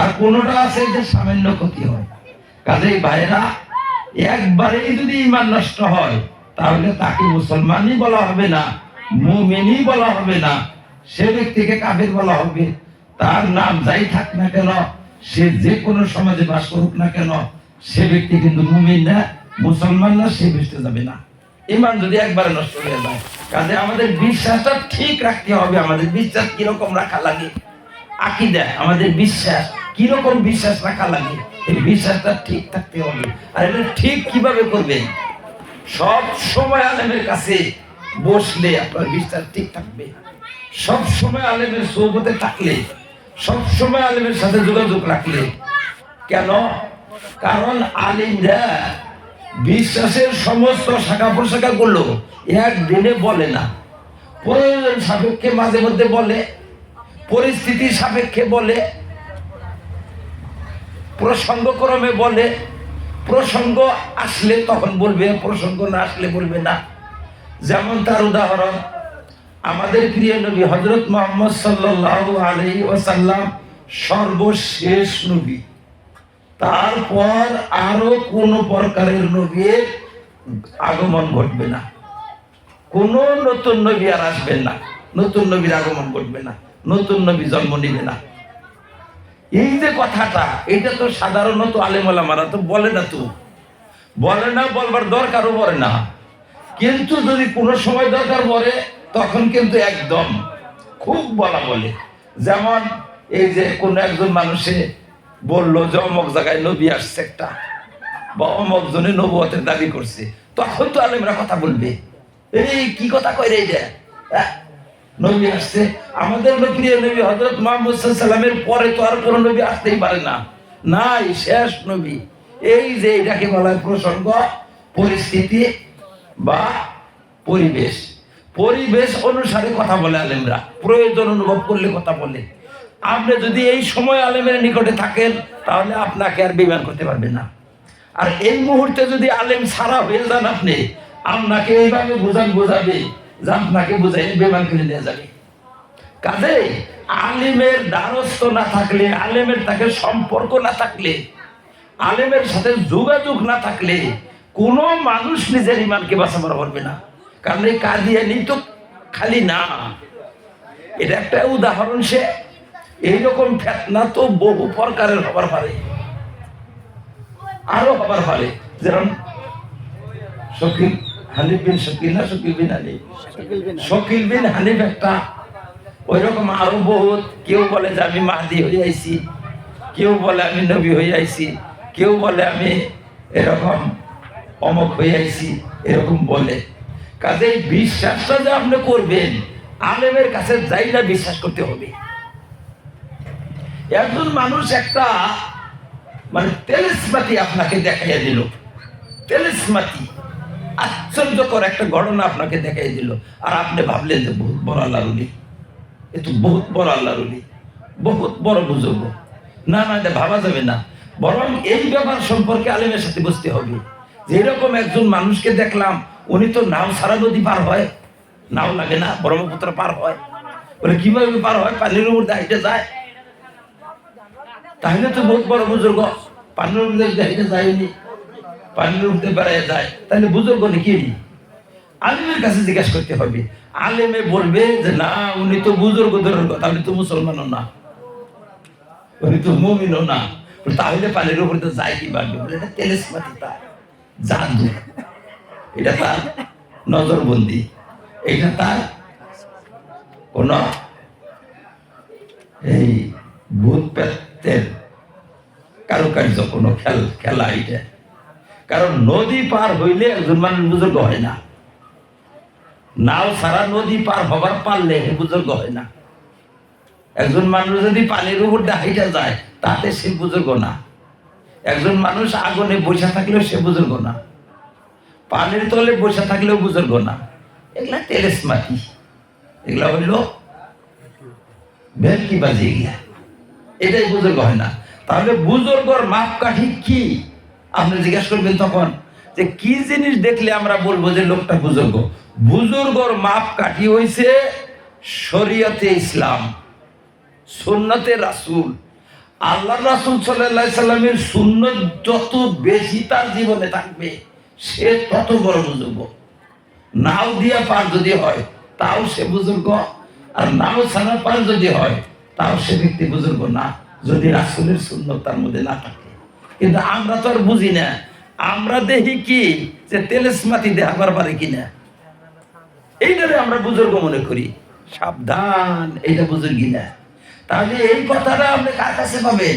আর কোনোটা আছে যে সামান্য ক্ষতি হয়। কাজেই ভাইরা একবারেই যদি ইমান নষ্ট হয়, তাহলে তাকে মুসলমানই বলা হবে না, মুমিনই বলা হবে না, সে ব্যক্তিকে কাফের বলা হবে। তার নাম যাই থাক না কেন, সে যে কোনো সমাজে বাস করুক না কেন, সে ব্যক্তি কিন্তু মুমিন না, মুসলমান না, সে বেসতে যাবে না। ইমান যদি একবারে নষ্ট হয়ে যায়, কাজে আমাদের বিশ্বাসটা ঠিক রাখতে হবে। আমাদের বিশ্বাস কীরকম রাখা লাগে? আকিদা, আমাদের বিশ্বাস। কীরকম বিশ্বাস রাখা লাগে? এই বিশ্বাসটা ঠিক থাকতে হবে। আর এটা ঠিক কীভাবে করবেন? সব সময় আলেমের কাছে বসলে আপনার বিশ্বাস ঠিক থাকবে। সব সময় আলেমের সৌবতে থাকলে, সব সময় আলেমের সাথে যোগাযোগ রাখলে। কেন? কারণ আলিমরা বিশ্বাসের সমস্ত শাখা প্রশাখা গুলো একদিনে বলে না। প্রয়োজন সাপেক্ষে মাঝে মধ্যে বলে, পরিস্থিতি সাপেক্ষে বলে প্রসঙ্গক্রমে বলে, প্রসঙ্গ আসলে তখন বলবে, প্রসঙ্গ না আসলে বলবে না। যেমন তার উদাহরণ, আমাদের প্রিয় নবী হজরত মোহাম্মদ সাল্লাল্লাহু আলাইহি ওয়াসাল্লাম সর্বশেষ নবী। তারপর আরও কোন প্রকারের নবীর আগমন ঘটবে না। কোন নতুন নবী আর আসবেন না। নতুন নবীর আগমন ঘটবে না। নতুন নবী জন্ম নিবে না। এই যে কথাটা, এটা তো সাধারণত আলেমারা তো বলে না তো। বলে না, বলবার দরকারও পড়ে না। কিন্তু যদি কোনো সময় দরকার পড়ে, তখন কিন্তু একদম খুব বলা বলে। যেমন এই যে কোন একজন মানুষে বলল, যে অমক জায়গায় নবী আসছে একটা, বা অমক জনে নবুয়তের দাবি করছে, তখন তো আলেমরা কথা বলবে। এই কি কথা কয় রে এটা? নবী আসছে। আমাদের প্রিয় নবী হজরত মোহাম্মদ সাল্লামের পরে তো আর কোনো নবী আসতেই পারে না। নাই, শেষ নবী। এই যে এটাকে বলা প্রসঙ্গ, পরিস্থিতি বা পরিবেশ। পরিবেশ অনুসারে কথা বলে আলেমরা। প্রয়োজন অনুভব করলে কথা বলে। আপনি যদি এই সময় আলেমের নিকটে থাকেন, তাহলে আপনাকে আর বিমান করতে পারবে না। আর এই মুহূর্তে যদি আলেম ছাড়া হয়ে যান আপনি, আপনাকে এইভাবে বোঝান বোঝাবে যে আপনাকে বুঝাই, বিমান করে নিয়ে যাবে। কাজে আলিমের দ্বারস্থ না থাকলে, আলেমের তাকে সম্পর্ক না থাকলে, আলেমের সাথে যোগাযোগ না থাকলে, কোনো মানুষ নিজের ইমানকে বাঁচাবার পারবে না। কারণ এই কাদিয়ানি তো খালি না। এটা একটা উদাহরণ সে। এইরকম ফেতনা তো বহু প্রকারের হবার পারে। আরও হবার পারে। যেরকম শকিল হানিফ বিন শকিল না শকিল বিন শকিল বিন হানিফ একটা। ওই রকম আরও বহুত। কেউ বলে যে আমি মাহাদি হয়ে আইছি। কেউ বলে আমি নবী হয়ে আইছি। কেউ বলে আমি এরকম অমক হয়ে আইছি এরকম বলে। কাজে বিশ্বাসটা যে আপনি করবেন আলেমের কাছে যাই না বিশ্বাস করতে হবে। একজন মানুষ একটা মানে তেলেসমাতি আপনাকে দেখাইয়া দিল। তেলেসমাতি। আশ্চর্যকর একটা ঘটনা আপনাকে দেখাই দিল। আর আপনি ভাবলেন যে বহুত বড় আল্লাহ রুলি এ তো বহুত বড় আল্লাহ রুলি বহুত বড় বুজুর্গ। না না, এটা ভাবা যাবে না। বরং এই ব্যাপার সম্পর্কে আলেমের সাথে বসতে হবে। যে এরকম একজন মানুষকে দেখলাম, উনি তো নাও সারা নদী পার হয়। নাও লাগে না, ব্রহ্মপুত্র পার হয়। বলে, কীভাবে পার হয়? পানির উপর দাঁড়িয়ে যায়। তাহলে তো বহুত বড় বুজুর্গ। পানির উপর দাঁড়িয়ে যায়নি। পানির উপরে বেড়ায় যায়, তাহলে বুজুর্গ নাকি আলিমের কাছে জিজ্ঞাসা করতে হবে। আলেমে বলবে যে, না, উনি তো বুজুর্গ ধরেন কথা, উনি তো মুসলমানও না। উনি তো মুমিনও না। তাহলে পানির উপরে তো যায় কি বাড়বে বলে, এটা তার জাদু। এটা তার নজরবন্দি। এটা তার কোন এই ভূত পেতের কারুকার্য, কোনো খেল, খেলা এটা। কারণ নদী পার হইলে একজন মানুষ বুজুর্গ হয় না। নাও সারা নদী পার হবার পারলে বুজুর্গ হয় না। একজন মানুষ যদি পানির উপর দিয়ে যায়, তাতে সে বুজুর্গ না। একজন মানুষ আগুনে বসে থাকলেও সে বুজুর্গ না। পানির তলে বসে থাকলেও বুজুর্গ না। এগুলা তেলেসমাতি এগুলা হইল ভেলকি বাজি এগুলা এটাই বুজুর্গ হয় না। তাহলে বুজুর্গর মাপকাঠি কি? আপনি জিজ্ঞাসা করবেন তখন যে কি জিনিস দেখলে আমরা বলব যে লোকটা বুজুর্গ? বুজুর্গর মাপ কাঠি হইছে শরীয়তে ইসলাম, সুন্নতে রাসূল। আল্লাহ রাসুল সাল্লাহ সাল্লামের শূন্য যত বেশি তার জীবনে থাকবে, সে তত বড় বুজুর্গ। নাও দিয়া পার যদি হয়, তাও সে বুজুর্গ। আর নাও ছাড়া পার যদি হয়, তাও সে ব্যক্তি বুজুর্গ না, যদি রাসুলের শূন্য তার মধ্যে না থাকে। কিন্তু আমরা তো আর বুঝি না। আমরা দেখি কি যে তেলেসমাতি দেখাবার পারে কিনা। এইটারে আমরা বুজুর্গ মনে করি। সাবধান, এইটা বুজুর্গি না। তাহলে এই কথাটা আপনি কার কাছে পাবেন?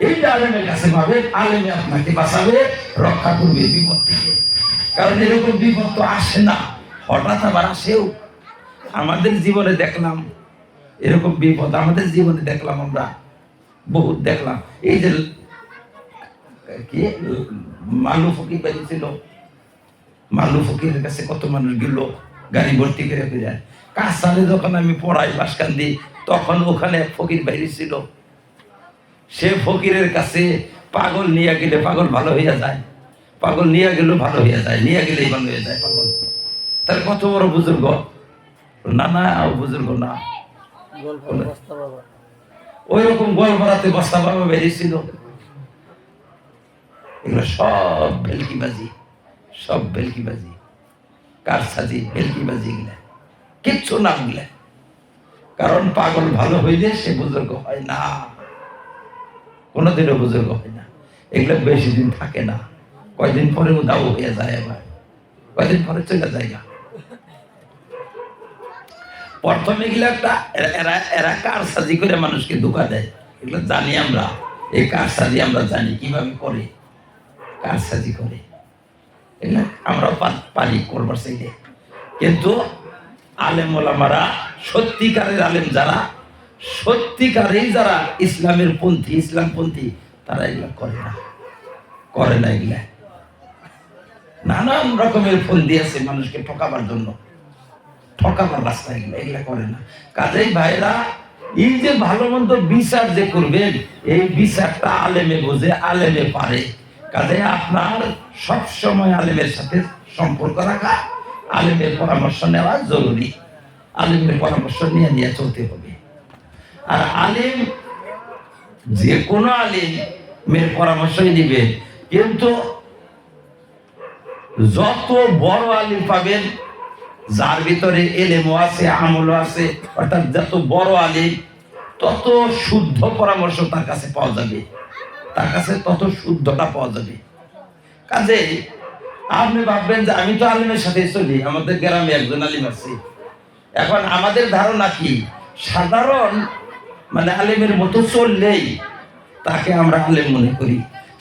এইটা আলেমের কাছে আলেমে আপনাকে বাঁচাবে, রক্ষা করবে বিপদ থেকে। কারণ এরকম বিপদ তো আসে না। হঠাৎ আবার আসেও। আমাদের জীবনে দেখলাম, এরকম বিপদ আমাদের জীবনে দেখলাম আমরা। বহুত দেখলাম। এই যে কি? মালু ফকির বেরিয়েছিল মালু ফকিরের কাছে কত মানুষ গেল, গাড়ি ভর্তি করে ফিরে। কাসালে যখন আমি পড়াই বাসকান্দি তখন ওখানে এক ফকির ছিল। সে ফকিরের কাছে পাগল নিয়ে গেলে পাগল ভালো হইয়া যায়। পাগল নিয়ে গেলেও ভালো হইয়া যায়, নিয়ে গেলেই ভালো হয়ে যায় পাগল। তার কত বড় বুজুর্গ? না না বুজুর্গ না? ওই রকম গোলপাড়াতে বস্তা বাবা বেরিয়েছিল। এগুলো সব ভেলকিবাজি সব ভেলকিবাজি কারসাজি ভেলকিবাজি এগুলা। কিচ্ছু না এগুলা। কারণ পাগল ভালো হইলে সে বুজুর্গ হয় না। কোনোদিনও বুজুর্গ হয় না। এগুলো বেশি দিন থাকে না। কয়দিন পরে উদাও হয়ে যায় আবার। কয়দিন পরে চলে যায় প্রথমে এগুলো একটা, এরা- এরা এরা কারসাজি করে মানুষকে ধোকা দেয়? এগুলো জানি আমরা। এই কার সাজি আমরা জানি, কীভাবে করে? কারসাজি করে? এগুলো আমরা পারি করবার চাইলে কিন্তু আলেম ওলামারা, সত্যিকারের আলেম যারা, সত্যিকারেই যারা ইসলামের পন্থী ইসলামপন্থী তারা এগুলো করে না। করে না এগুলা। নানান রকমের ফোন দিয়েছে মানুষকে ঠকাবার জন্য। ঠকাবার রাস্তা এগুলো, এগুলা করে না। কাজেই ভাইরা এই যে ভালো মন্দ বিচার যে করবেন, এই বিচারটা আলেমে বোঝে, আলেমে পারে। কাজে আপনার সব সময় আলেমের সাথে সম্পর্ক রাখা, আলেমের পরামর্শ নেওয়া জরুরি। আলেমের পরামর্শ নিয়ে নিয়ে চলতে হবে। আর আলেম, যে কোনো আলেমের পরামর্শই দিবে কিন্তু যত বড় আলিম পাবেন যার ভিতরে এলেমও আছে, আমলও আছে, অর্থাৎ যত বড় আলিম, তত শুদ্ধ পরামর্শ তার কাছে পাওয়া যাবে। তার কাছে তত শুদ্ধটা পাওয়া যাবে। কাজে আপনি ভাববেন যে আমি তো আলিমের সাথে চলি, আমাদের গ্রামে একজন আলিম আছে। এখন আমাদের ধারণা কি? সাধারণ মানে আলিমের মতো চললেই তাকে আমরা আলেম মনে করি।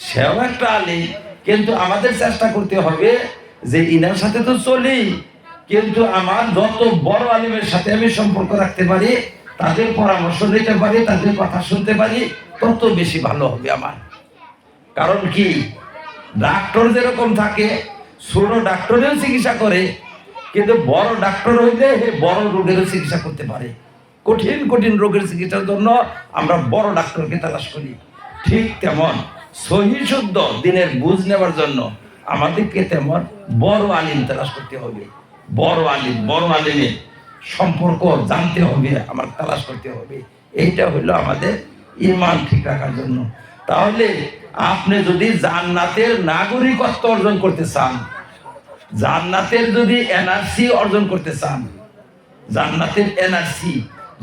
সেও একটা আলিম, কিন্তু আমাদের চেষ্টা করতে হবে যে ইনার সাথে তো চলি কিন্তু আমার যত বড় আলিমের সাথে আমি সম্পর্ক রাখতে পারি, তাদের পরামর্শ নিতে পারি, তাদের কথা শুনতে পারি, তত বেশি ভালো হবে আমার। কারণ কি? ডাক্তার যেরকম থাকে, ছোট ডাক্তারেও চিকিৎসা করে, কিন্তু বড় ডাক্তার হইলে বড় রোগেরও চিকিৎসা করতে পারে। কঠিন কঠিন রোগের চিকিৎসার জন্য আমরা বড় ডাক্তারকে তালাশ করি। ঠিক তেমন সহি শুদ্ধ দিনের বুঝ নেবার জন্য আমাদেরকে তেমন বড় আলিম তালাশ করতে হবে। বড় আলিম, বড় আলিমের সম্পর্ক জানতে হবে, আমার তালাশ করতে হবে। এইটা হলো আমাদের ইমান ঠিক রাখার জন্য। তাহলে আপনি যদি জান্নাতের নাগরিকত্ব অর্জন করতে চান, জান্নাতের যদি এনআরসি অর্জন করতে চান, জান্নাতের এনআরসি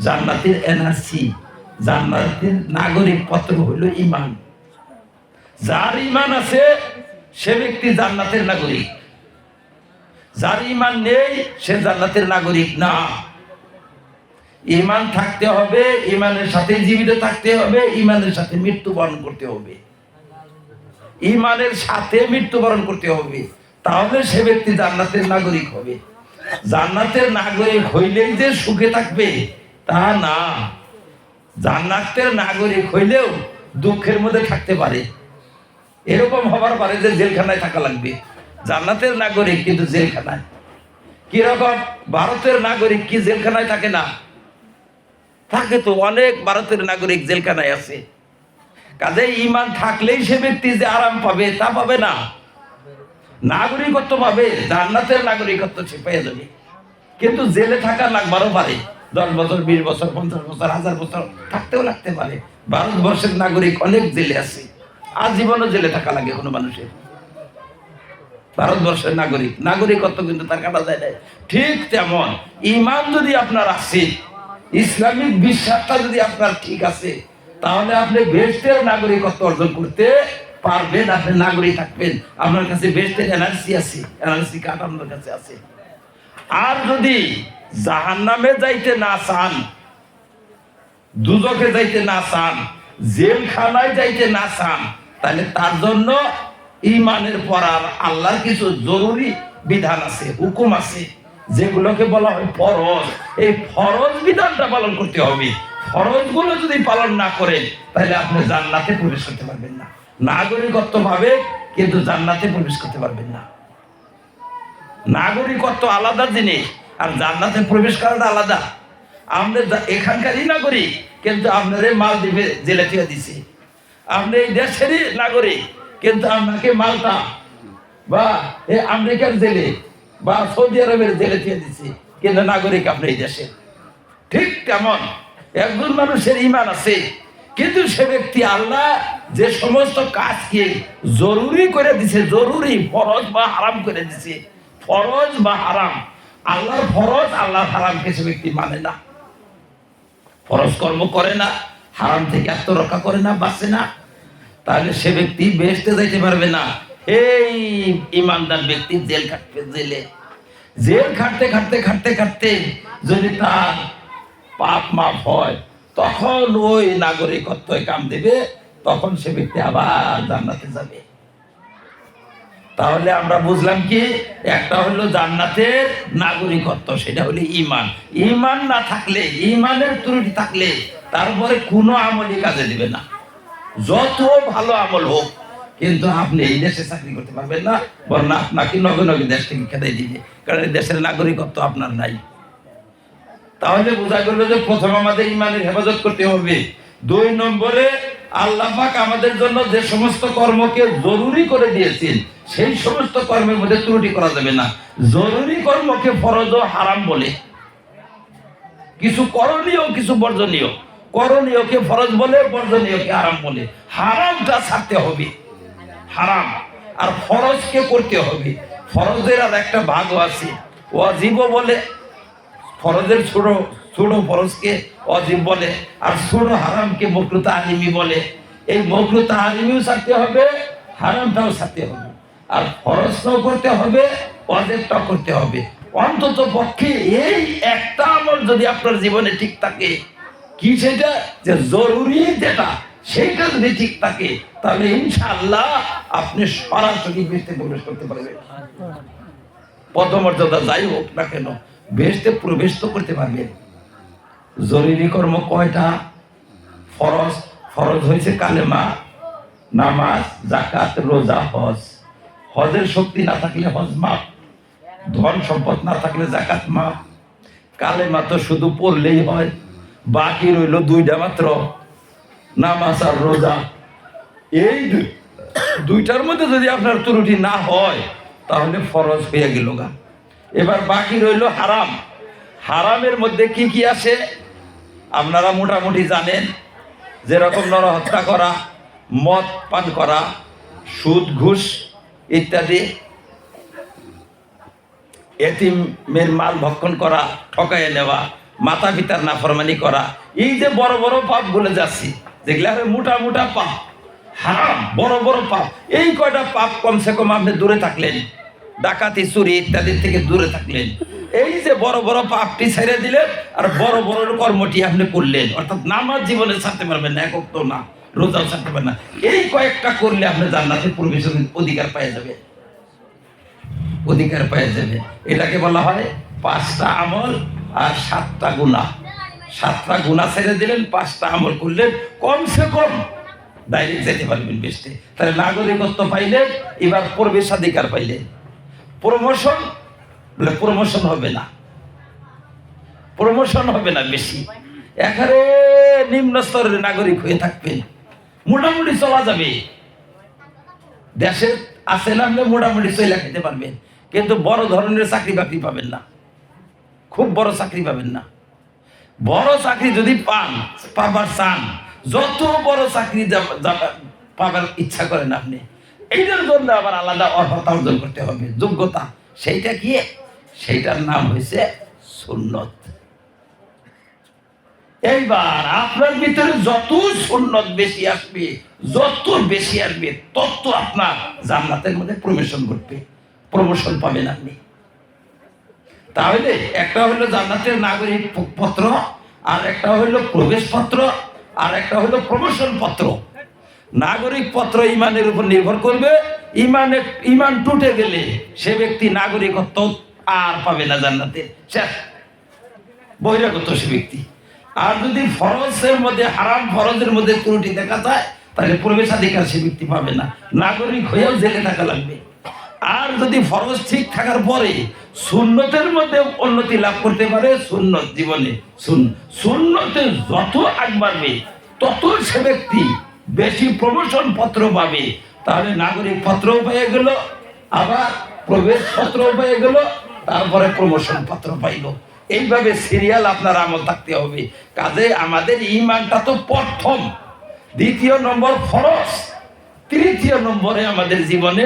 জান্নাতের এনআরসি, জান্নাতের নাগরিক পত্র হলো ইমান। যার ইমান আছে, সে ব্যক্তি জান্নাতের নাগরিক। যার ইমান নেই, সে জান্নাতের নাগরিক না। ইমান থাকতে হবে, ইমানের সাথে জীবিত থাকতে হবে, ইমানের সাথে মৃত্যুবরণ করতে হবে। ইমানের সাথে মৃত্যুবরণ করতে হবে, তাহলে সে ব্যক্তি জান্নাতের নাগরিক হবে। জান্নাতের নাগরিক হইলেই যে সুখে থাকবে, তা না। জান্নাতের নাগরিক হইলেও দুঃখের মধ্যে থাকতে পারে। এরকম হবার পারে যে জেলখানায় থাকা লাগবে। জান্নাতের নাগরিক কিন্তু জেলখানায়। কীরকম ভারতের নাগরিক কি জেলখানায় থাকে না? থাকে তো, অনেক ভারতের নাগরিক জেলখানায় আছে। কাজে ইমান থাকলেই সে ব্যক্তি যে আরাম পাবে, তা পাবে না। নাগরিকত্ব পাবে, জান্নাতের নাগরিকত্ব সে পেয়ে যাবে। কিন্তু জেলে থাকা লাগবারও পারে। দশ বছর, বিশ বছর, পঞ্চাশ বছর, হাজার বছর থাকতেও লাগতে পারে। ভারতবর্ষের নাগরিক অনেক জেলে আছে। আজীবনও জেলে থাকা লাগে কোনো মানুষের। ভারতবর্ষের নাগরিক। নাগরিকত্ব কিন্তু তার কাটা যায় নাই। ঠিক তেমন। ইমান যদি আপনার আছে, ইসলামিক বিশ্বাসটা যদি আপনার ঠিক আছে, তাহলে আপনি বেস্টের নাগরিকত্ব অর্জন করতে পারবেন, আপনি নাগরিক থাকবেন। আপনার কাছে বেস্টের এনার্জি আছে এনার্জি কার্ড আপনার কাছে আছে। আর যদি জাহান নামে যাইতে না চান, দুজকে যাইতে না চান, জেলখানায় যাইতে না চান, তাহলে তার জন্য ইমানের পর আর আল্লাহর কিছু জরুরি বিধান আছে, হুকুম আছে, যেগুলোকে বলা হয় ফরজ। এই ফরজ বিধানটা পালন করতে হবে। ফরজগুলো যদি পালন না করেন, তাহলে আপনি জান্নাতে প্রবেশ করতে পারবেন না। নাগরিকত্ব ভাবে কিন্তু জান্নাতে প্রবেশ করতে পারবেন না। নাগরিকত্ব আলাদা জিনিস, আর জান্নাতে প্রবেশ করাটা আলাদা। আমাদের এখানকারই নাগরিক কিন্তু আপনার মালদ্বীপে জেলে থেকে দিছি। আপনি এই দেশেরই নাগরিক। কিন্তু আপনাকে মালটা বা এই আমেরিকার জেলে বা সৌদি আরবের জেলে থেকে দিছি, কিন্তু নাগরিক আপনি এই দেশে। ঠিক তেমন একজন মানুষের ইমান আছে, কিন্তু সে ব্যক্তি আল্লাহ যে সমস্ত কাজকে জরুরি করে দিছে, জরুরি ফরজ বা হারাম করে দিছে, ফরজ বা হারাম, আল্লাহর ফরজ আল্লাহর হারামকে সে ব্যক্তি মানে না। ফরজ কর্ম করে না, হারাম থেকে আত্মরক্ষা করে না, বাঁচে না। তাহলে সে ব্যক্তি বেসতে যাইতে পারবে না। এই ইমানদার ব্যক্তি জেল খাটবে জেলে। জেল খাটতে খাটতে খাটতে খাটতে যদি তার পাপ মাপ হয়, তখন ওই নাগরিকত্ব কাম দেবে, তখন সে ব্যক্তি আবার জান্নাতে যাবে। তাহলে আমরা বুঝলাম কি, একটা হলো জান্নাতের নাগরিকত্ব, সেটা হলো ইমান ইমান না থাকলে ইমানের ত্রুটি থাকলে তারপরে কোনো আমলই কাজে দিবে না। যত ভালো আমল হোক, কিন্তু আপনি এই দেশে চাকরি করতে পারবেন না, বরং আপনাকে নগে নগে দেশ থেকে খেদাই দিবে। কারণ দেশের নাগরিকত্ব আপনার নাই। তাহলে বোঝা গেল যে প্রথম আমাদের ইমানের হেফাজত করতে হবে। দুই নম্বরে, আল্লাহ পাক আমাদের জন্য যে সমস্ত কর্মকে জরুরি করে দিয়েছেন, সেই সমস্ত কর্মের মধ্যে ত্রুটি করা যাবে না। জরুরি কর্মকে ফরজ হারাম বলে। কিছু করণীয়, কিছু বর্জনীয়। করণীয়কে ফরজ বলে, বর্জনীয়কে হারাম বলে। হারামটা ছাড়তে হবে। হারাম। আর ফরজকে করতে হবে। ফরজের আর একটা ভাগও আছে। ওয়াজিব বলে, ফরজের ছোট ছোট ফরজকে অজীব বলে, আর ছোট হারামকে মকরুতা আলিমি বলে। এই মকরুতা আলিমিও ছাড়তে হবে, হারামটাও ছাড়তে হবে। আর ফরজটাও করতে হবে, অজেবটাও করতে হবে। অন্তত পক্ষে এই একটা আমল যদি আপনার জীবনে ঠিক থাকে কি সেটা? যে জরুরি যেটা, সেটা যদি ঠিক থাকে, তাহলে ইনশাআল্লাহ আপনি সরাসরি বেসতে প্রবেশ করতে পারবেন। পদমর্যাদা যাই হোক না কেন বেসতে প্রবেশ তো করতে পারবেন। জরুরি কর্ম কয়টা? ফরজ ফরজ হয়েছে কালেমা, নামাজ জাকাত রোজা, হজ। হজের শক্তি না থাকলে হজ মাপ ধন সম্পদ না থাকলে জাকাত মাপ কালেমা তো শুধু পড়লেই হয়। বাকি রইল দুইটা মাত্র। নামাজ আর রোজা। এই দুই- দুইটার মধ্যে যদি আপনার ত্রুটি না হয়, তাহলে ফরজ হয়ে গেল গা। এবার বাকি রইল হারাম। হারামের মধ্যে কি কি আছে? আপনারা মোটামুটি জানেন। যেরকম নরহত্যা করা, মদ পান করা, সুদ, ঘুষ ইত্যাদি। এতিমের মাল ভক্ষণ করা ঠকাইয়ে নেওয়া মাতা পিতার নাফরমানি করা। এই যে বড় বড় পাপ বলে যাচ্ছি যেগুলা মোটা মোটা পাপ। হারাম, বড় বড় পাপ। এই কয়টা পাপ কমসে কম আপনি দূরে থাকলেন। ডাকাতি, চুরি ইত্যাদি থেকে দূরে থাকলেন। এই যে বড় বড় পাপটি ছেড়ে দিলেন, আর বড় বড় কর্মটি আপনি করলেন। অর্থাৎ নামাজ জীবনে ছাড়তে পারবেন না একক তো না, রোজাও ছাড়তে পারবেন না। এই কয়েকটা করলে আপনি জান্নাতে প্রবেশের অধিকার পেয়ে যাবে। অধিকার পেয়ে যাবে। এটাকে বলা হয় পাঁচটা আমল। আর সাতটা গুণা সাতটা গুণা ছেড়ে দিলেন, পাঁচটা আমল করলেন, কমসে কম ডাইরেক্ট যেতে পারবেন বেসতে তাহলে নাগরিকত্ব পাইলেন, এবার প্রবেশাধিকার পাইলেন। প্রমোশন, বলে প্রমোশন হবে না। প্রমোশন হবে না বেশি। এখানে নিম্ন স্তরের নাগরিক হয়ে থাকবেন। মোটামুটি চলা যাবে। দেশে আছে না মোটামুটি চলে খেতে পারবেন। কিন্তু বড় ধরনের চাকরি বাকরি পাবেন না। খুব বড় চাকরি পাবেন না। বড় চাকরি যদি পান, পাবার চান, যত বড় চাকরি পাবার ইচ্ছা করেন আপনি, এইটার জন্য আবার আলাদা অর্হতা অর্জন করতে হবে। যোগ্যতা সেইটা কি? সেইটার নাম হয়েছে সুন্নত। এইবার আপনার ভিতরে যত সুন্নত বেশি আসবে, যত বেশি আসবে, তত আপনার জান্নাতের মধ্যে প্রমোশন করবে প্রমোশন পাবেন আপনি। তাহলে একটা হলো জান্নাতের নাগরিক পত্র, আর একটা হলো প্রবেশপত্র আর একটা হলো প্রমোশন পত্র। নাগরিক পত্র ইমানের উপর নির্ভর করবে। ইমানে, ইমান টুটে গেলে সে ব্যক্তি নাগরিকত্ব আর পাবে না জান্নাতে। শেষ। বহিরাগত সে ব্যক্তি। আর যদি ফরজের মধ্যে, হারাম ফরজের মধ্যে ত্রুটি দেখা যায়, তাহলে প্রবেশাধিকার সে ব্যক্তি পাবে না। নাগরিক হয়েও জেলে থাকা লাগবে। আর যদি ফরজ ঠিক থাকার পরে সুন্নতের মধ্যে উন্নতি লাভ করতে পারে সুন্নত জীবনে। সুন সুন্নতে যত আগ বাড়বে তত সে ব্যক্তি বেশি প্রমোশন পত্র পাবে। তাহলে নাগরিক পত্রও পেয়ে গেল, আবার প্রবেশ পত্রও পেয়ে গেল, তারপরে প্রমোশন পত্র পাইল। এইভাবে সিরিয়াল আপনার আমল থাকতে হবে। কাজে আমাদের ইমানটা তো প্রথম। দ্বিতীয় নম্বর ফরজ। তৃতীয় নম্বরে আমাদের জীবনে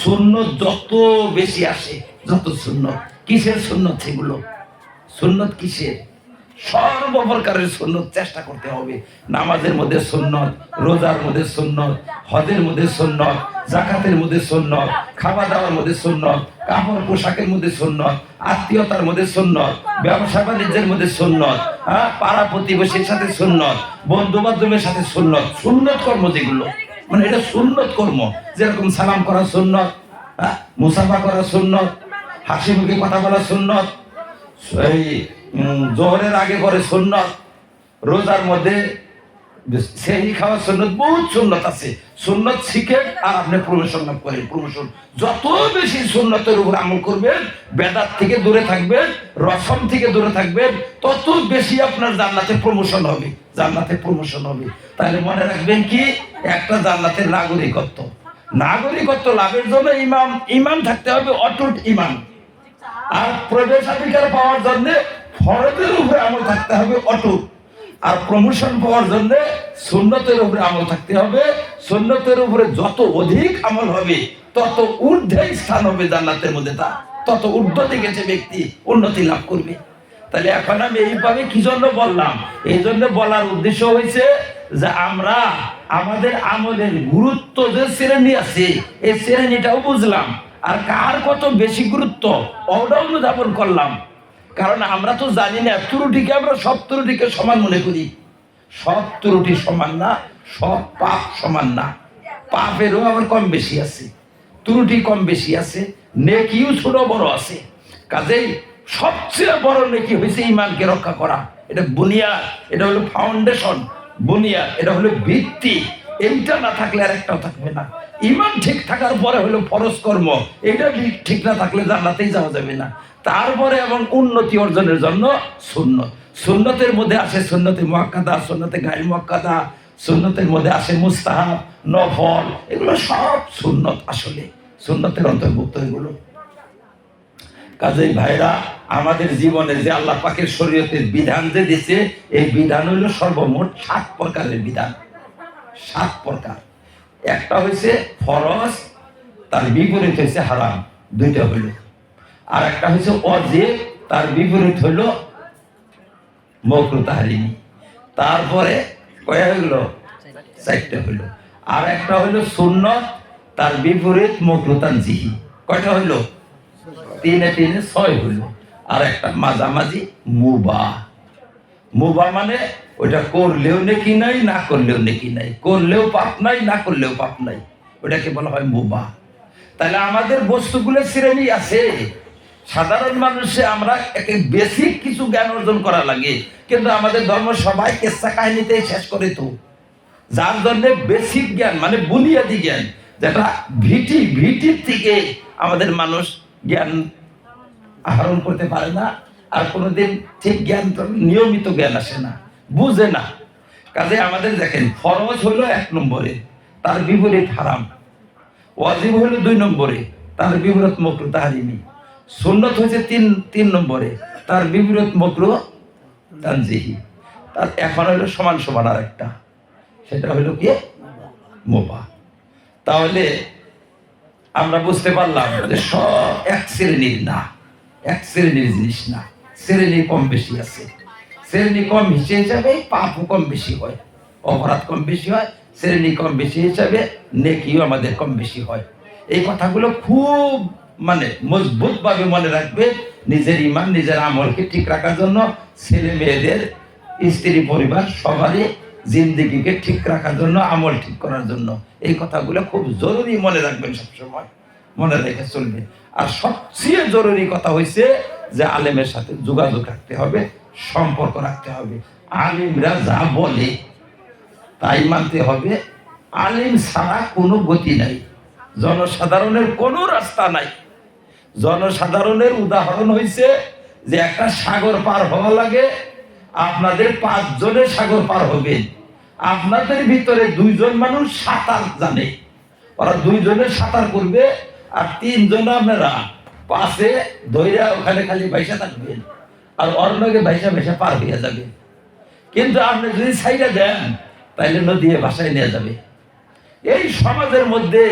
শূন্য যত বেশি আসে, যত শূন্য, কিসের শূন্য সেগুলো সুন্নত কিসের? সর্বপ্রকারের সুন্নত চেষ্টা করতে হবে। নামাজের মধ্যে সুন্নত রোজার মধ্যে সুন্নত হজের মধ্যে সুন্নত জাকাতের মধ্যে সুন্নত খাওয়া দাওয়ার মধ্যে সুন্নত কাপড় পোশাকের মধ্যে সুন্নত আত্মীয়তার মধ্যে সুন্নত ব্যবসা বাণিজ্যের মধ্যে সুন্নত হ্যাঁ? পাড়া প্রতিবেশীর সাথে সুন্নত বন্ধু বান্ধবের সাথে সুন্নত সুন্নত কর্ম যেগুলো। মানে এটা সুন্নত কর্ম। যেরকম সালাম করা সুন্নত হ্যাঁ? মুসাফা করা সুন্নত, হাসি মুখে কথা বলা সুন্নত, এই জোহরের আগে করে সুন্নত, রোজার মধ্যে সেই খাওয়ার সুন্নত বহুত সুন্নত আছে। সুন্নত শিখে আর আপনি প্রমোশন লাভ করেন। প্রমোশন যত বেশি সুন্নতের উপর আমল করবেন, বেদাত থেকে দূরে থাকবেন, রসম থেকে দূরে থাকবেন, তত বেশি আপনার জান্নাতে প্রমোশন হবে। জান্নাতে প্রমোশন হবে। তাহলে মনে রাখবেন কি? একটা জান্নাতের নাগরিকত্ব। নাগরিকত্ব লাভের জন্য ইমাম ইমান থাকতে হবে, অটুট ইমান আর প্রবেশাধিকার পাওয়ার জন্য ফরজের উপরে আমল থাকতে হবে, অটুট। আর প্রমোশন পাওয়ার জন্য সুন্নতের উপরে আমল থাকতে হবে। সুন্নতের উপরে যত অধিক আমল হবে, তত ঊর্ধ্বে স্থান হবে জান্নাতের মধ্যে তা। তত ঊর্ধ্ব দিকে যে ব্যক্তি উন্নতি লাভ করবে। তাহলে এখন আমি এইভাবে কি জন্য বললাম? এই জন্য বলার উদ্দেশ্য হয়েছে যে আমরা আমাদের আমলের গুরুত্ব যে শ্রেণি আছে, এই শ্রেণীটাও বুঝলাম। আর কার কত বেশি গুরুত্ব? ওটাও অনুধাবন করলাম। কারণ আমরা তো জানি না ত্রুটিকে আমরা সব ত্রুটিকে সমান মনে করি। সব ত্রুটি সমান না, সব পাপ সমান না। পাপেরও আবার কম বেশি আছে, ত্রুটি কম বেশি আছে, নেকিও ছোট বড় আছে। কাজেই সবচেয়ে বড় নেকি হয়েছে ইমানকে রক্ষা করা। এটা বুনিয়াদ, এটা হলো ফাউন্ডেশন বুনিয়াদ, এটা হলো ভিত্তি। এইটা না থাকলে আর একটাও থাকবে না। ইমান ঠিক থাকার পরে হলো ফরজ কর্ম, এটা ঠিক না থাকলে জান্নাতেই যাওয়া যাবে না। তারপরে এবং উন্নতি অর্জনের জন্য সুন্নত। সুন্নতের মধ্যে আসে সুন্নতে মহাক্কাদা সুন্নতে গায়ে মহাক্কাদা সুন্নতের মধ্যে আসে মুস্তাহাব, নফল, এগুলো সব সুন্নত আসলে। সুন্নতের অন্তর্ভুক্ত এগুলো। কাজেই ভাইরা, আমাদের জীবনে যে আল্লাহ পাকের শরীয়তের বিধান যে দিচ্ছে এই বিধান হইল সর্বমোট সাত প্রকারের বিধান। সাত প্রকার। একটা হয়েছে ফরজ, তার বিপরীত হয়েছে হারাম। দুইটা হইল। আর একটা হয়েছে অজেব, তার বিপরীত হইল মকরু তারপরে কয়া হইল? চারটা হইল। আর একটা হইল শূন্য তার বিপরীত মকরুতান জিহি কয়টা হইল? তিনে তিনে ছয় হইল। আর একটা মাঝামাঝি মুবা। মুবা মানে ওইটা করলেও নেকি নাই, না করলেও নেকি নাই। করলেও পাপ নাই, না করলেও পাপ নাই। ওটাকে বলা হয় মুবা। তাহলে আমাদের বস্তুগুলো শ্রেণি আছে। সাধারণ মানুষে আমরা একে বেসিক কিছু জ্ঞান অর্জন করা লাগে, কিন্তু আমাদের ধর্ম সবাই কেসা কাহিনীতে শেষ করে তো। যার জন্য বেসিক জ্ঞান মানে বুনিয়াদি জ্ঞান, যেটা ভিটি ভিটির থেকে আমাদের মানুষ জ্ঞান আহরণ করতে পারে না, আর কোনোদিন ঠিক জ্ঞান নিয়মিত জ্ঞান আসে না, বুঝে না। কাজে আমাদের দেখেন, ফরজ হলো এক নম্বরে, তার বিপরীত হারাম। ওয়াজিব হলো দুই নম্বরে, তার বিপরীত মকরু তাহারিমি। সুন্নত হয়েছে তিন তিন নম্বরে। তার বিপরীত মকরু তানজিহি। তার এখন হলো সমান সমান আর একটা সেটা হলো কি? মোবা তাহলে আমরা বুঝতে পারলাম যে সব এক শ্রেণির না। এক শ্রেণির জিনিস না। শ্রেণি কম বেশি আছে। শ্রেণি কম হিসেবে হিসাবে পাপও কম বেশি হয়। অপরাধ কম বেশি হয়। শ্রেণি কম বেশি হিসাবে নেকিও আমাদের কম বেশি হয়। এই কথাগুলো খুব মানে মজবুত ভাবে মনে রাখবে, নিজের ইমান, নিজের আমলকে ঠিক রাখার জন্য ছেলে মেয়েদের, স্ত্রী পরিবার সবারই জিন্দিগিকে ঠিক রাখার জন্য, আমল ঠিক করার জন্য। এই কথাগুলো খুব জরুরি মনে রাখবেন সবসময়। মনে রেখে চলবে। আর সবচেয়ে জরুরি কথা হয়েছে যে আলেমের সাথে যোগাযোগ রাখতে হবে, সম্পর্ক রাখতে হবে। আলিমরা যা বলে, তাই মানতে হবে। আলিম ছাড়া কোনো গতি নাই। জনসাধারণের কোনো রাস্তা নাই। জনসাধারণের উদাহরণ হয়েছে যে একটা সাগর পার হওয়া লাগে, আপনাদের পাঁচজনে সাগর পার হবে। আপনাদের ভিতরে দুইজন মানুষ সাঁতার জানে। ওরা দুইজনে সাঁতার করবে আর তিনজন আপনারা পাশে দইরা ওখানে খালি ভাইসা থাকবেন আর অন্যকে ভাইসা ভাইসা পার হইয়া যাবে। কিন্তু আপনি যদি সাইডে দেন তাহলে নদী ভাষায় নিয়ে যাবে। এই সমাজের মধ্যে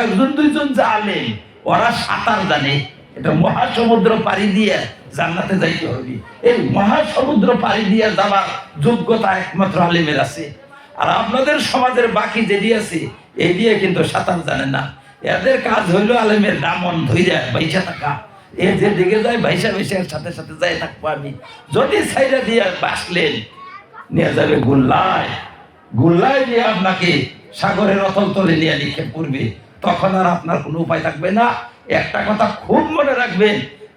একজন দুইজন যে আলেম ওরা সাঁতার জানে। এটা মহাসমুদ্র পাড়ি দিয়ে জান্নাতে যাইতে হবে এই মহাসমুদ্র পাড়ি দিয়ে যাওয়ার যোগ্যতা একমাত্র আলেমের আছে। আর আপনাদের সমাজের বাকি যেটি আছে এই দিয়ে কিন্তু সাঁতার জানে না। এদের কাজ হইল আলেমের দামন ধৈর্য বাইসা থাকা। এ যে দিকে যায়, বাইসা বাইসা সাথে সাথে যাই থাকব আমি। যদি সাইডে দিয়ে বাসলেন নিয়ে যাবে গুল্লায়। গুল্লায় নিয়ে আপনাকে সাগরের অতল তলে নিয়ে নিক্ষেপ করবে। তখন আর আপনার কোনো উপায় থাকবে না। একটা কথা খুব মনে রাখবেন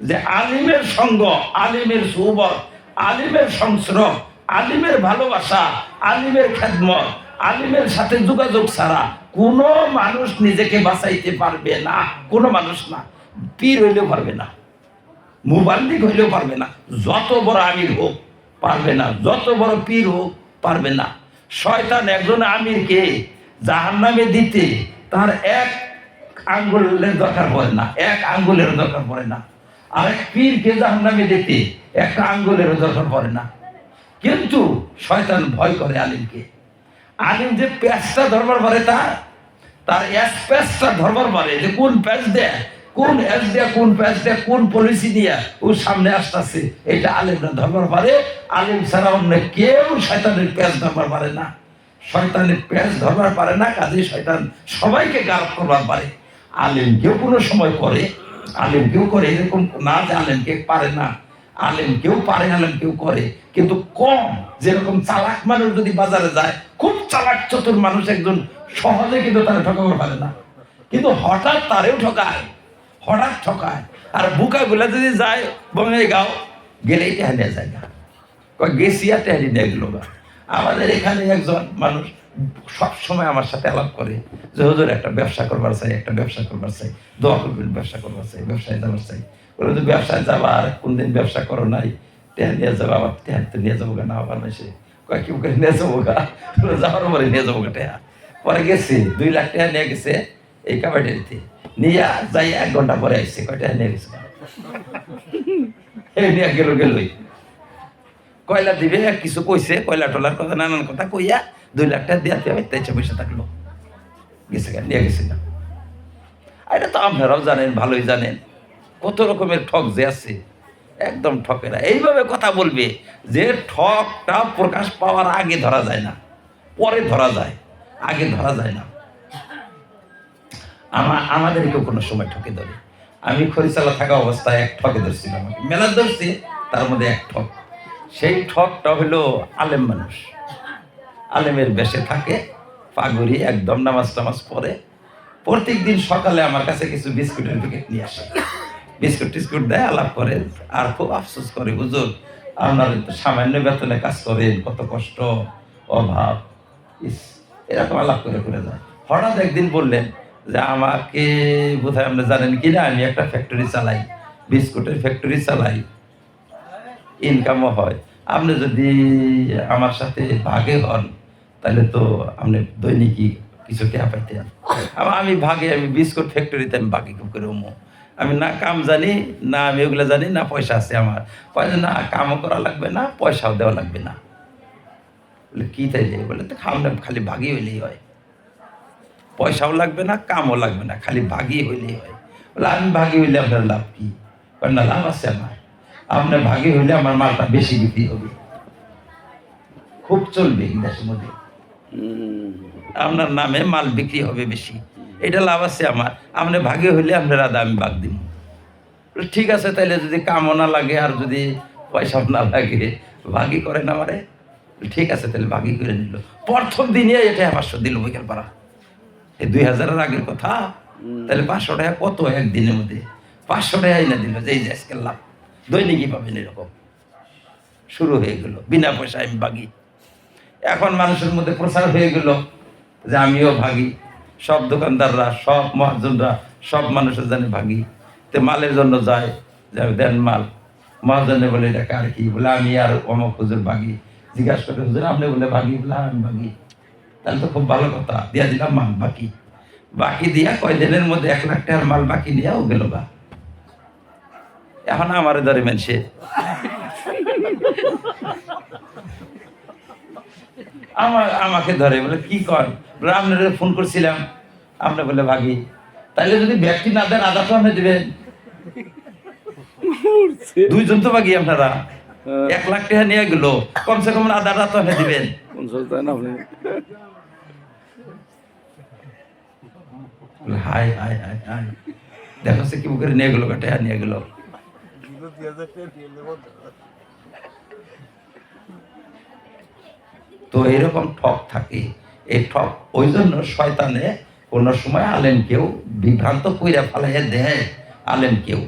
যে আলিমের সঙ্গ, আলিমের সুবর আলিমের সংস্রব আলিমের ভালোবাসা, আলিমের খেদমত, আলিমের সাথে যোগাযোগ ছাড়া কোনো মানুষ নিজেকে বাঁচাইতে পারবে না। কোনো মানুষ না। পীর হইলেও পারবে না। মুবাল্লিক হইলেও পারবে না। যত বড় আমির হোক, পারবে না। যত বড় পীর হোক, পারবে না। শয়তান একজন আমিরকে জাহান নামে দিতে তার এক আঙ্গুলের দরকার পড়ে না, এক আঙ্গুলের দরকার পড়ে না। আর এক পীরকে জাহান নামে দিতে একটা আঙ্গুলের দরকার পড়ে না। কিন্তু শয়তান ভয় করে আলিমকে। আলিম যে প্যাঁচটা ধরবার পারে তার তার এক প্যাচটা ধরবার পারে যে কোন প্যাচ দেয়, কোন এস দেয়া, কোন প্যাচ দেয়া, কোন পলিসি দিয়া ও সামনে আসতেছে, এটা আলিমরা ধরবার পারে। আলিম ছাড়া অন্য কেউ শয়তানের প্যাচ ধরবার পারে না। শয়তানের প্যাচ ধরবার পারে না কাজে শয়তান সবাইকে গাল করবার পারে। আলেম কেউ কোনো সময় করে, আলিম কেউ করে এরকম না যে আলেমকে পারে না। আলেম কেউ পারে, আলেম কেউ করে, কিন্তু কম যেরকম চালাক মানুষ যদি বাজারে যায়, খুব চালাক চতুর মানুষ একজন সহজে কিন্তু তারা ঠকাতে পারে না। কিন্তু হঠাৎ তারেও ঠকায়, হঠাৎ ঠকায়। আর বুকাগুলা যদি যায় বঙ্গাইগাঁও, গেলেই টেহানে যায় না গেছি আর টেহানি নিয়ে গেল। আমাদের এখানে একজন মানুষ সব সময় আমার সাথে আলাপ করে যে, হুজুর, একটা ব্যবসা করবার চাই, একটা ব্যবসা করবার চাই, দোয়া করবেন, ব্যবসা করবার চাই, ব্যবসায় যাবার চাই। বলে তো ব্যবসায় যাবা, আর কোনদিন ব্যবসা করো নাই টেহা নিয়ে যাব, আবার টেহা তো নিয়ে যাব না, আবার মাসে কয়, কি করে নিয়ে যাব গা? যাওয়ার পরে নিয়ে যাব গা টেহা। পরে গেছে, দুই লাখ টাকা নিয়ে গেছে এই কাবাডিতে নিয়ে যাই এক ঘণ্টা পরে আসছে কয় টাকা নিয়ে গেছে নিয়ে গেল, গেলই। কয়লা দিবে, কিছু কইছে, কয়লা টলার কথা, নানান কথা কইয়া দুই লাখ টাকা দিয়ে আমি তেইশে পয়সা থাকল। গেছে নিয়ে গেছে না এটা তো আপনারাও জানেন, ভালোই জানেন। কত রকমের ঠক যে আছে, একদম ঠকেরা এইভাবে কথা বলবে, যে ঠকটা প্রকাশ পাওয়ার আগে ধরা যায় না, পরে ধরা যায়, আগে ধরা যায় না। আমার আমাদেরকেও কোনো সময় ঠকে ধরে। আমি খরিচালা থাকা অবস্থায় এক ঠকে ধরছিলাম। আমাকে মেলা ধরছি, তার মধ্যে এক ঠক। সেই ঠকটা হলো আলেম মানুষ। আলেমের বেশে থাকে, পাগুড়ি একদম নামাজ টামাজ পরে প্রত্যেক দিন সকালে আমার কাছে কিছু বিস্কুটের প্যাকেট নিয়ে আসে। বিস্কুট টিস্কুট দেয়, আলাপ করে, আর খুব আফসোস করে, হুজুর, আপনার সামান্য বেতনে কাজ করেন, কত কষ্ট, অভাব। ইস, এরকম আলাপ করে করে যায়। হঠাৎ একদিন বললেন যে, আমাকে বোধহয় আপনি জানেন কি না আমি একটা ফ্যাক্টরি চালাই, বিস্কুটের ফ্যাক্টরি চালাই। ইনকামও হয়। আপনি যদি আমার সাথে ভাগে হন, তাহলে তো আপনি দৈনিকই কিছু টাকা পাইতেন। আমি ভাগে, আমি বিস্কুট ফ্যাক্টরিতে আমি বাকি করে উমো। আমি না কাম জানি, না আমি ওগুলো জানি, না পয়সা আছে আমার। পয়সা না, কামও করা লাগবে না, পয়সাও দেওয়া লাগবে না। বলে, কী তাইলে? বলে, তো না, খালি ভাগি হইলেই হয়। পয়সাও লাগবে না, কামও লাগবে না, খালি ভাগি হইলেই হয়। বলে, আমি ভাগি হইলে আপনার লাভ কি? কয়, না, লাভ আছে আমার। আপনার ভাগি হইলে আমার মালটা বেশি বিক্রি হবে। খুব চলবে দেশের মধ্যে। আপনার নামে মাল বিক্রি হবে বেশি। এটা লাভ আছে আমার। আপনি ভাগে হইলে আপনার আদা আমি ভাগ দিব। ঠিক আছে তাইলে যদি কামও না লাগে আর যদি পয়সাও না লাগে ভাগি করেন আমারে। বলে, ঠিক আছে তাহলে ভাগি করে নিল। প্রথম দিনে এটা পাঁচশো দিল বিকেল পাড়া। এই দুই হাজারের আগের কথা। তাহলে পাঁচশো টাকা কত একদিনের মধ্যে? পাঁচশো টাকাই না দিল যে আজকে লাভ। দৈনিকই পাবেন এরকম। শুরু হয়ে গেল বিনা পয়সায় আমি ভাগি। এখন মানুষের মধ্যে প্রচার হয়ে গেল যে আমিও ভাগি। সব দোকানদাররা সব মহাজনরা সব মানুষের জানে ভাগি। তে মালের জন্য যায় যে দেন মাল। মহাজনে বলে এটা কার কি? বলে আমি আর অমক হুজুর ভাগি। জিজ্ঞাসা করে হুজুর আপনি বলে ভাগি? বলে "হ্যাঁ, আমি ভাগি। তাহলে তো খুব ভালো কথা দিয়া দিলাম মাল বাকি। বাকি দিয়া কয়দিনের মধ্যে এক লাখ টাকার মাল বাকি নিয়েও গেল গা। এখন আমার ধরে মেনছে আমার আমাকে ধরে বলে কি কর? বলে আপনার ফোন করছিলাম। আপনি বলে ভাগি তাইলে যদি ব্যক্তি না দেন আদা তো আপনি দেবেন। দুইজন তো ভাগি আপনারা। এক লাখ টাকা নিয়ে গেল কমসে কম আদাটা তো আপনি দিবেন। বলে, হাই হাই হাই হাই দেখো সে কি করে নিয়ে গেলো টাকা নিয়ে গেল। তো এরকম ঠক থাকে। এই ঠক, ওই জন্য শয়তানে কোনো সময় আলেমকেও বিভ্রান্ত কইরা ফেলাইয়া দেয়, আলেমকেও।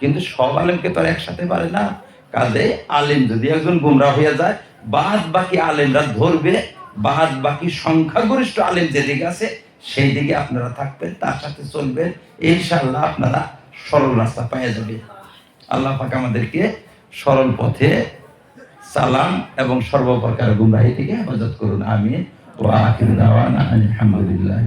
কিন্তু সব আলেমকে তো আর একসাথে পারে না। কাজে আলেম যদি একজন গুমরা হয়ে যায়, বাদ বাকি আলেমরা ধরবে, বাদ বাকি সংখ্যাগরিষ্ঠ আলেম যেদিকে আছে সেই দিকে আপনারা থাকবেন, তার সাথে চলবেন। ইনশাল্লাহ আপনারা সরল রাস্তা পাইয়া যাবে। আল্লাহ পাক আমাদেরকে সরল পথে সালাম এবং সর্বপ্রকার গুমরাহি থেকে হেফাজত করুন। আমি ও আখির দাওয়ানা আলহামদুলিল্লাহি